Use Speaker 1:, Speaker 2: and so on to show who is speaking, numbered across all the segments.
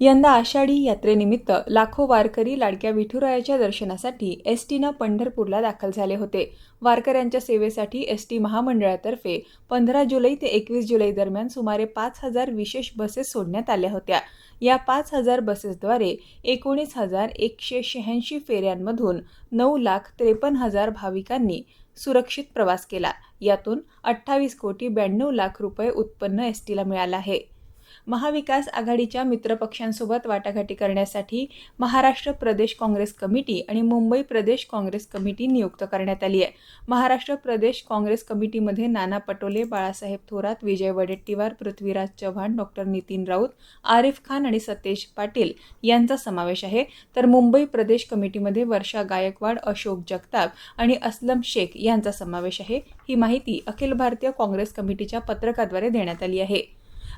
Speaker 1: यंदा आषाढी यात्रेनिमित्त लाखो वारकरी लाडक्या विठुरायाच्या दर्शनासाठी एस टीनं पंढरपूरला दाखल झाले होते. वारकऱ्यांच्या सेवेसाठी एस टी महामंडळातर्फे पंधरा जुलै ते एकवीस जुलै दरम्यान सुमारे पाच हजार विशेष बसेस सोडण्यात आल्या होत्या. या पाच हजार बसेसद्वारे एकोणीस हजार एकशे शहाऐंशी फेऱ्यांमधून नऊ लाख त्रेपन्न हजार भाविकांनी सुरक्षित प्रवास केला. यातून अठ्ठावीस कोटी ब्याण्णव लाख रुपये उत्पन्न एस टीला मिळालं आहे. महाविकास आघाडीच्या मित्रपक्षांसोबत वाटाघाटी करण्यासाठी महाराष्ट्र प्रदेश काँग्रेस कमिटी आणि मुंबई प्रदेश काँग्रेस कमिटी नियुक्त करण्यात आली आहे. महाराष्ट्र प्रदेश काँग्रेस कमिटीमध्ये नाना पटोले बाळासाहेब थोरात विजय वडेट्टीवार पृथ्वीराज चव्हाण डॉक्टर नितीन राऊत आरिफ खान आणि सतेज पाटील यांचा समावेश आहे. तर मुंबई प्रदेश कमिटीमध्ये वर्षा गायकवाड अशोक जगताप आणि असलम शेख यांचा समावेश आहे. ही माहिती अखिल भारतीय काँग्रेस कमिटीच्या पत्रकाद्वारे देण्यात आली आहे.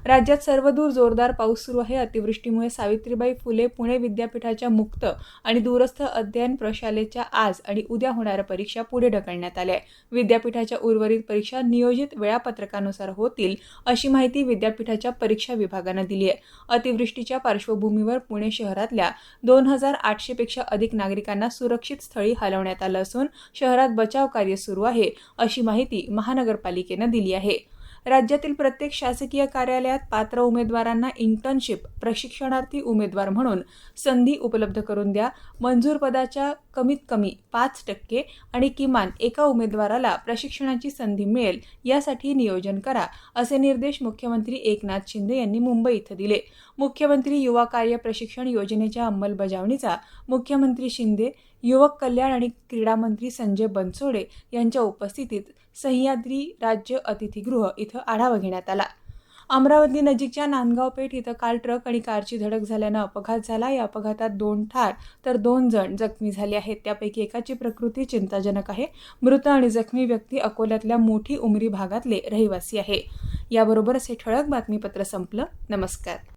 Speaker 1: राज्यात सर्वदूर जोरदार पाऊस सुरू आहे. अतिवृष्टीमुळे सावित्रीबाई फुले पुणे विद्यापीठाच्या मुक्त आणि दूरस्थ अध्ययन प्रशालेच्या आज आणि उद्या होणाऱ्या परीक्षा पुढे ढकलण्यात आल्या आहे विद्यापीठाच्या उर्वरित परीक्षा नियोजित वेळापत्रकानुसार होतील अशी माहिती विद्यापीठाच्या परीक्षा विभागानं दिली आहे. अतिवृष्टीच्या पार्श्वभूमीवर पुणे शहरातल्या दोन हजार आठशेपेक्षा अधिक नागरिकांना सुरक्षित स्थळी हलवण्यात आलं असून शहरात बचाव कार्य सुरू आहे अशी माहिती महानगरपालिकेनं दिली आहे. राज्यातील प्रत्येक शासकीय कार्यालयात पात्र उमेदवारांना इंटर्नशिप प्रशिक्षणार्थी उमेदवार म्हणून संधी उपलब्ध करून द्या. मंजूर पदाच्या कमीत कमी पाच टक्के आणि किमान एका उमेदवाराला प्रशिक्षणाची संधी मिळेल यासाठी नियोजन करा असे निर्देश मुख्यमंत्री एकनाथ शिंदे यांनी मुंबई इथं दिले. मुख्यमंत्री युवा कार्य प्रशिक्षण योजनेच्या अंमलबजावणीचा मुख्यमंत्री शिंदे युवक कल्याण आणि क्रीडा मंत्री संजय बनसोडे यांच्या उपस्थितीत सह्याद्री राज्य अतिथीगृह इथं आढावा घेण्यात आला. अमरावती नजीकच्या नांदगाव पेठ इथं काल ट्रक आणि कारची धडक झाल्यानं अपघात झाला. या अपघातात दोन ठार तर दोन जण जखमी झाले आहेत. त्यापैकी एकाची प्रकृती चिंताजनक आहे. मृत आणि जखमी व्यक्ती अकोल्यातल्या मोठी उमरी भागातले रहिवासी आहे. याबरोबरच हे ठळक बातमीपत्र संपलं. नमस्कार.